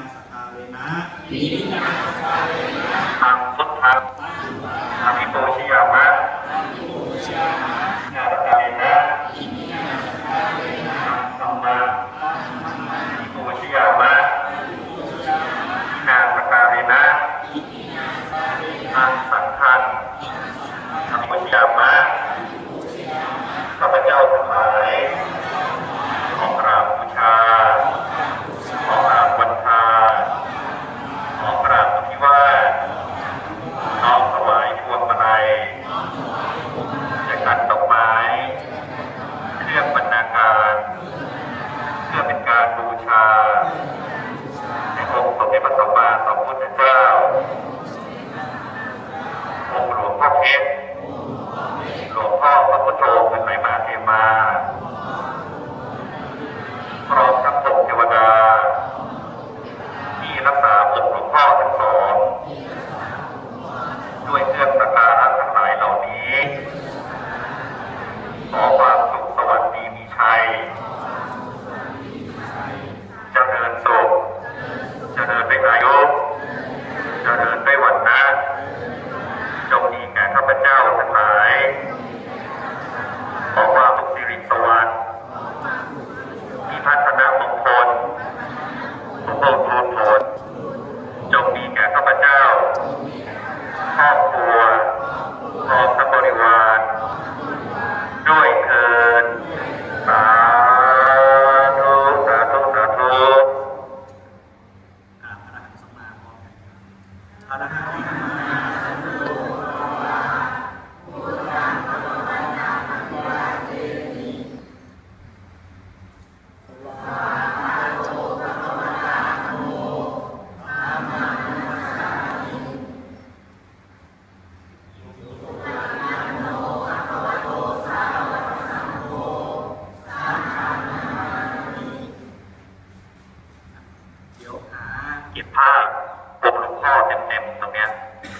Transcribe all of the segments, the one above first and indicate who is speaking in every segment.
Speaker 1: งสทาเวนะปิมินังสทาเวนะตังพุทธางอภิโปชยามะนาตาเวนะสัมมาอิโปชยามะนาสตาเวนะอังสั
Speaker 2: งฆัง Yeah. เอาละฮะเดี๋ยวหา
Speaker 1: เก็บผ้า องค์หลวงพ่อเต็มๆตรงเนี้ย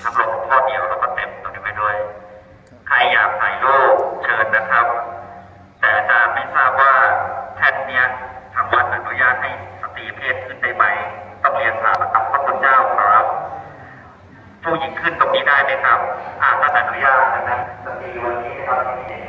Speaker 1: ทั้งหลวงพ่อเดียวแล้วก็เต็มตรงนี้ไปด้วย ใครอยากถ่ายรูปเชิญนะครับ แต่อาจารย์ไม่ทราบว่าแท่นเนี้ยทางวัดอนุญาตให้สตรีเพศขึ้นได้ไหมต้องเรียนถามกับพระคุณเจ้าครับ ผู้หญิงขึ้นตรงนี้ได้ไหมครับอ่าท่านอนุญาตนะครับสตรีวันนี้นะครับที่นี่